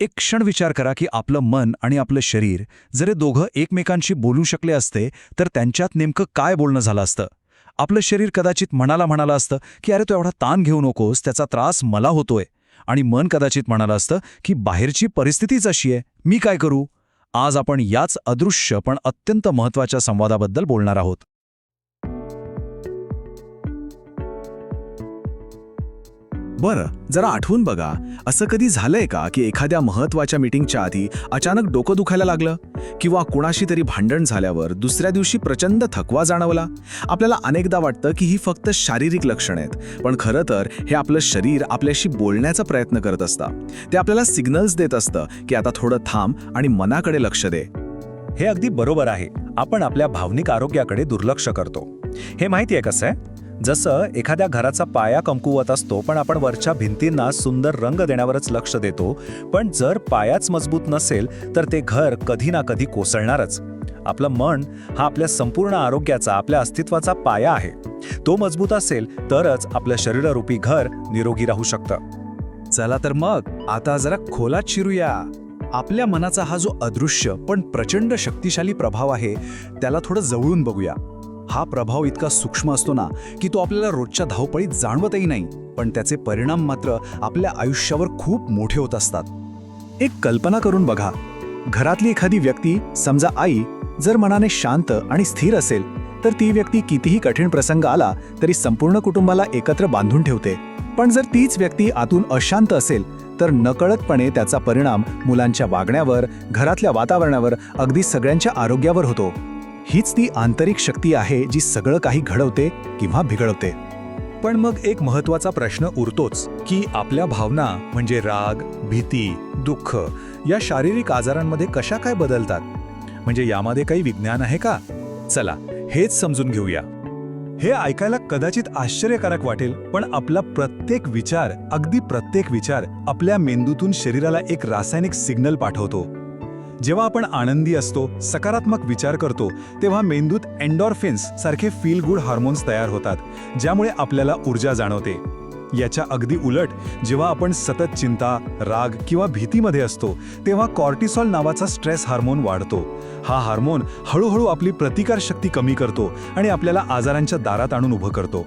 एक क्षण विचार करा की आपलं मन आणि आपलं शरीर जर दोघं एकमेकांशी बोलू शकले असते तर त्यांच्यात नेमकं काय बोलणं झालं असतं? आपलं शरीर कदाचित म्हणाला म्हणालं असतं की अरे तो एवढा ताण घेऊ नकोस त्याचा त्रास मला होतोय. आणि मन कदाचित म्हणालं असतं की बाहेरची परिस्थितीच अशी आहे मी काय करू? आज आपण याच अदृश्य पण अत्यंत महत्त्वाच्या संवादाबद्दल बोलणार आहोत. बरं जरा आठवून बघा. असं कधी झालंय का की एखाद्या महत्त्वाच्या मीटिंगच्या आधी अचानक डोकं दुखायला लागलं? किंवा कुणाशी तरी भांडण झाल्यावर दुसऱ्या दिवशी प्रचंड थकवा जाणवला? आपल्याला अनेकदा वाटतं की ही फक्त शारीरिक लक्षणं आहेत. पण खरं तर हे आपलं शरीर आपल्याशी बोलण्याचा प्रयत्न करत असतं. ते आपल्याला सिग्नल्स देत असतं की आता थोडं थांब आणि मनाकडे लक्ष दे. हे अगदी बरोबर आहे. आपण आपल्या भावनिक आरोग्याकडे दुर्लक्ष करतो. हे माहिती आहे कसं आहे? जसं एखाद्या घराचा पाया कमकुवत असतो पण आपण वरच्या भिंतींना सुंदर रंग देण्यावरच लक्ष देतो. पण जर पायाच मजबूत नसेल तर ते घर कधी ना कधी कोसळणारच. आपलं मन हा आपल्या संपूर्ण आरोग्याचा आपल्या अस्तित्वाचा पाया आहे. तो मजबूत असेल तरच आपलं शरीररूपी घर निरोगी राहू शकतं. चला तर मग आता जरा खोलात शिरूया. आपल्या मनाचा हा जो अदृश्य पण प्रचंड शक्तिशाली प्रभाव आहे त्याला थोडं जवळून बघूया. हा प्रभाव इतका सूक्ष्म असतो ना की तो आपल्याला रोजच्या धावपळीत जाणवतही नाही. पण त्याचे परिणाम मात्र आपल्या आयुष्यावर खूप मोठे होत असतात. एक कल्पना करून बघा. घरातली एखादी व्यक्ती समजा आई जर मनाने शांत आणि स्थिर असेल तर ती व्यक्ती कितीही कठीण प्रसंग आला तरी संपूर्ण कुटुंबाला एकत्र बांधून ठेवते. पण जर तीच व्यक्ती आतून अशांत असेल तर नकळतपणे त्याचा परिणाम मुलांच्या वागण्यावर घरातल्या वातावरणावर अगदी सगळ्यांच्या आरोग्यावर होतो. हीच ती आंतरिक शक्ती आहे जी सगळं काही घडवते किंवा बिघडवते. पण मग एक महत्त्वाचा प्रश्न उरतोच की आपल्या भावना म्हणजे राग भीती दुःख या शारीरिक आजारांमध्ये कशा काय बदलतात? म्हणजे यामध्ये काही विज्ञान आहे का? चला हेच समजून घेऊया. हे ऐकायला कदाचित आश्चर्यकारक वाटेल पण आपला प्रत्येक विचार अगदी प्रत्येक विचार आपल्या मेंदूतून शरीराला एक रासायनिक सिग्नल पाठवतो. जेव्हा आपण आनंदी असतो सकारात्मक विचार करतो तेव्हा मेंदूत एन्डॉर्फिन्स सारखे फील गुड हार्मोन्स तयार होतात ज्यामुळे आपल्याला ऊर्जा जाणवते. याच्या अगदी उलट जेव्हा आपण सतत चिंता राग किंवा भीतीमध्ये असतो तेव्हा कॉर्टिसॉल नावाचा स्ट्रेस हार्मोन वाढतो. हा हार्मोन हळूहळू आपली प्रतिकारशक्ती कमी करतो आणि आपल्याला आजारांच्या दारात आणून उभं करतो.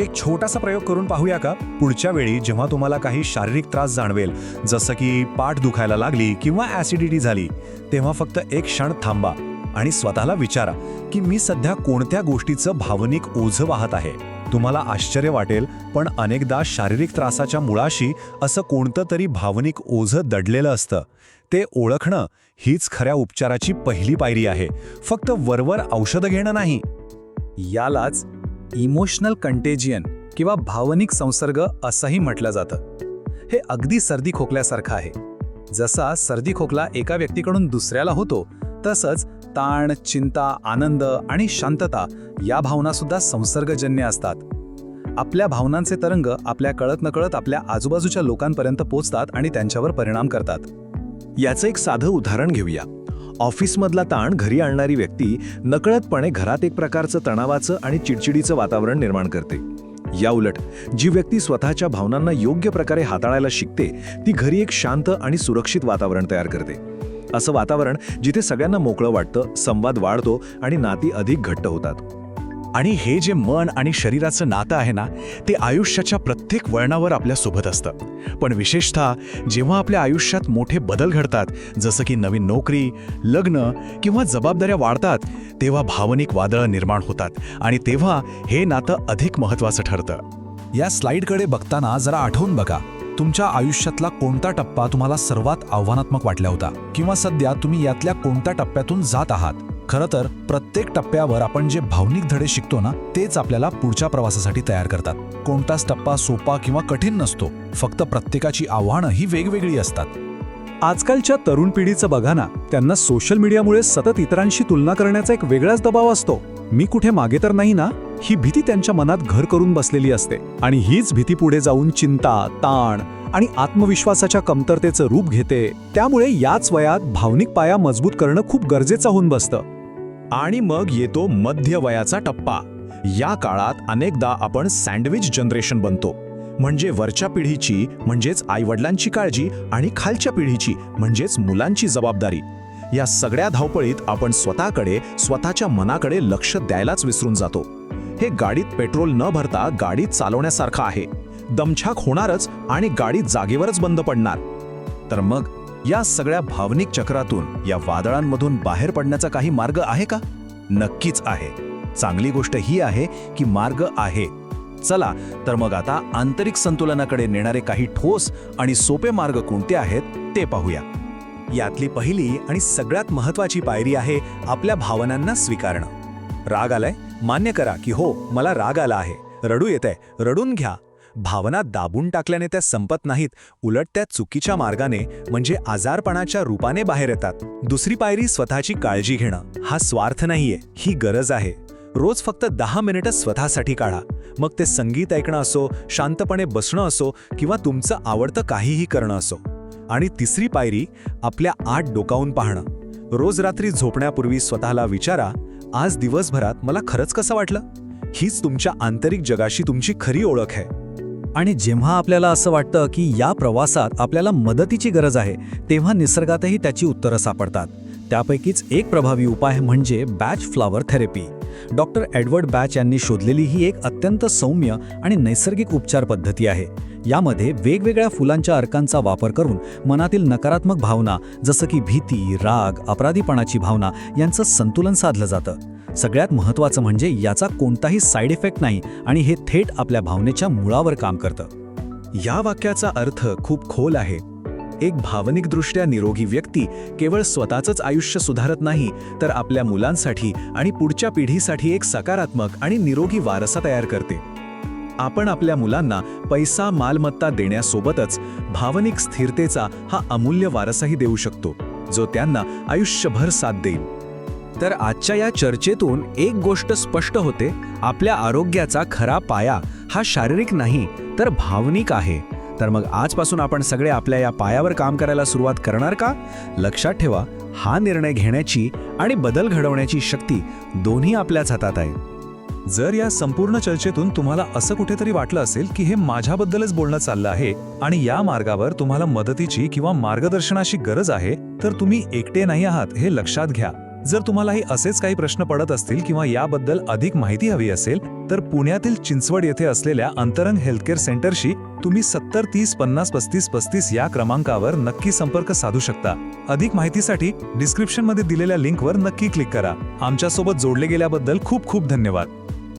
एक छोटासा प्रयोग करून पाहूया का? पुढच्या वेळी जेव्हा तुम्हाला काही शारीरिक त्रास जाणवेल जसं की पाठ दुखायला लागली किंवा ॲसिडिटी झाली तेव्हा फक्त एक क्षण थांबा आणि स्वतःला विचारा की मी सध्या कोणत्या गोष्टीचं भावनिक ओझं वाहत आहे. तुम्हाला आश्चर्य वाटेल पण अनेकदा शारीरिक त्रासाच्या मुळाशी असं कोणतं तरी भावनिक ओझं दडलेलं असतं. ते ओळखणं हीच खऱ्या उपचाराची पहिली पायरी आहे. फक्त वरवर औषधं घेणं नाही. यालाच इमोशनल कंटेजियन किंवा भावनिक संसर्ग असंही म्हटलं जातं. हे अगदी सर्दी खोकल्यासारखं आहे. जसा सर्दी खोकला एका व्यक्तीकडून दुसऱ्याला होतो तसंच ताण चिंता आनंद आणि शांतता या भावनासुद्धा संसर्गजन्य असतात. आपल्या भावनांचे तरंग आपल्या कळत नकळत आपल्या आजूबाजूच्या लोकांपर्यंत पोचतात आणि त्यांच्यावर परिणाम करतात. याचं एक साधं उदाहरण घेऊया. ऑफिसमधला ताण घरी आणणारी व्यक्ती नकळतपणे घरात एक प्रकारचं तणावाचं आणि चिडचिडीचं वातावरण निर्माण करते. याउलट जी व्यक्ती स्वतःच्या भावनांना योग्य प्रकारे हाताळायला शिकते ती घरी एक शांत आणि सुरक्षित वातावरण तयार करते. असं वातावरण जिथे सगळ्यांना मोकळं वाटतं संवाद वाढतो आणि नाती अधिक घट्ट होतात. आणि हे जे मन आणि शरीराचं नातं आहे ना ते आयुष्याच्या प्रत्येक वळणावर आपल्यासोबत असतं. पण विशेषतः जेव्हा आपल्या आयुष्यात मोठे बदल घडतात जसं की नवीन नोकरी लग्न किंवा जबाबदाऱ्या वाढतात तेव्हा भावनिक वादळं निर्माण होतात आणि तेव्हा हे नातं अधिक महत्त्वाचं ठरतं. या स्लाईडकडे बघताना जरा आठवून बघा तुमच्या आयुष्यातला कोणता टप्पा तुम्हाला सर्वात आव्हानात्मक वाटला होता? किंवा सध्या तुम्ही यातल्या कोणत्या टप्प्यातून जात आहात? खरं तर प्रत्येक टप्प्यावर आपण जे भावनिक धडे शिकतो ना तेच आपल्याला पुढच्या प्रवासासाठी तयार करतात. कोणताच टप्पा सोपा किंवा कठीण नसतो. फक्त प्रत्येकाची आव्हानं ही वेगवेगळी असतात. आजकालच्या तरुण पिढीचं बघा ना त्यांना सोशल मीडियामुळे सतत इतरांशी तुलना करण्याचा एक वेगळाच दबाव असतो. मी कुठे मागे तर नाही ना ही भीती त्यांच्या मनात घर करून बसलेली असते. आणि हीच भीती पुढे जाऊन चिंता ताण आणि आत्मविश्वासाच्या कमतरतेचं रूप घेते. त्यामुळे याच वयात भावनिक पाया मजबूत करणं खूप गरजेचं होऊन बसतं. आणि मग येतो मध्य वयाचा टप्पा. या काळात अनेकदा आपण सँडविच जनरेशन बनतो. म्हणजे वरच्या पिढीची म्हणजेच आईवडिलांची काळजी आणि खालच्या पिढीची म्हणजेच मुलांची जबाबदारी. या सगळ्या धावपळीत आपण स्वतःकडे स्वतःच्या मनाकडे लक्ष द्यायलाच विसरून जातो. हे गाडीत पेट्रोल न भरता गाडी चालवण्यासारखं आहे. दमछाक होणारच आणि गाडी जागेवरच बंद पडणार. तर मग या सगळ्या भावनिक चक्रातून या वादळांमधून बाहेर पडण्याचा काही मार्ग आहे का? नक्कीच आहे. चांगली गोष्ट ही आहे की मार्ग आहे. चला तर मग आता आंतरिक संतुलनाकडे नेणारे काही ठोस आणि सोपे मार्ग कोणते आहेत ते पाहूया. यातली पहिली आणि सगळ्यात महत्वाची पायरी आहे आपल्या भावनांना स्वीकारणं. राग आलाय? मान्य करा की हो मला राग आला आहे. रडू येत आहे रडून घ्या. भावना दाबून टाकल्याने त्या संपत नाहीत उलट त्या चुकीच्या मार्गाने म्हणजे आजारपणाच्या रूपाने बाहेर येतात. दुसरी पायरी स्वतःची काळजी घेणं. हा स्वार्थ नाहीये ही गरज आहे. रोज फक्त दहा मिनिटं स्वतःसाठी काढा. मग ते संगीत ऐकणं असो शांतपणे बसणं असो किंवा तुमचं आवडतं काहीही करणं असो. आणि तिसरी पायरी आपल्या आत डोकावून पाहणं. रोज रात्री झोपण्यापूर्वी स्वतःला विचारा आज दिवसभरात मला खरंच कसं वाटलं? हीच तुमच्या आंतरिक जगाशी तुमची खरी ओळख आहे. आणि जेव्हा आपल्याला असं वाटतं की या प्रवासात आपल्याला मदतीची गरज आहे तेव्हा निसर्गातही त्याची उत्तरं सापडतात. त्यापैकीच एक प्रभावी उपाय म्हणजे Bach flower therapy. Doctor Edward Bach यांनी शोधलेली ही एक अत्यंत सौम्य आणि नैसर्गिक उपचार पद्धती आहे. यामध्ये वेगवेगळ्या फुलांच्या अर्कांचा वापर करून मनातील नकारात्मक भावना जसं की भीती राग अपराधीपणाची भावना यांचं संतुलन साधलं जातं. सगळ्यात महत्त्वाचं म्हणजे याचा कोणताही साईड इफेक्ट नाही आणि हे थेट आपल्या भावनेच्या मुळावर काम करतं. या वाक्याचा अर्थ खूप खोल आहे. एक भावनिकदृष्ट्या निरोगी व्यक्ती केवळ स्वतःचंच आयुष्य सुधारत नाही तर आपल्या मुलांसाठी आणि पुढच्या पिढीसाठी एक सकारात्मक आणि निरोगी वारसा तयार करते. आपण आपल्या मुलांना पैसा मालमत्ता देण्यासोबतच भावनिक स्थिरतेचा हा अमूल्य वारसाही देऊ शकतो जो त्यांना आयुष्यभर साथ देईल. तर आजच्या या चर्चेतून एक गोष्ट स्पष्ट होते आपल्या आरोग्याचा खरा पाया हा शारीरिक नाही तर भावनिक आहे. तर मग आजपासून आपण सगळे आपल्या या पायावर काम करायला सुरुवात करणार का? लक्षात ठेवा हा निर्णय घेण्याची आणि बदल घडवण्याची शक्ती दोन्ही आपल्याच हातात आहे. जर या संपूर्ण चर्चेतून तुम्हाला असं कुठेतरी वाटलं असेल की हे माझ्याबद्दलच बोलणं चाललं आहे आणि या मार्गावर तुम्हाला मदतीची किंवा मार्गदर्शनाची गरज आहे तर तुम्ही एकटे नाही आहात हे लक्षात घ्या. जर तुम्हालाही असेच काही प्रश्न पडत असतील किंवा याबद्दल अधिक माहिती हवी असेल तर पुण्यातील चिंचवड येथे असलेल्या अंतरंग हेल्थकेअर सेंटरशी तुम्ही सत्तर तीस पन्नास पस्तीस पस्तीस या क्रमांकावर नक्की संपर्क साधू शकता. अधिक माहितीसाठी डिस्क्रिप्शनमध्ये दिलेल्या लिंकवर नक्की क्लिक करा. आमच्यासोबत जोडले गेल्याबद्दल खूप खूप धन्यवाद.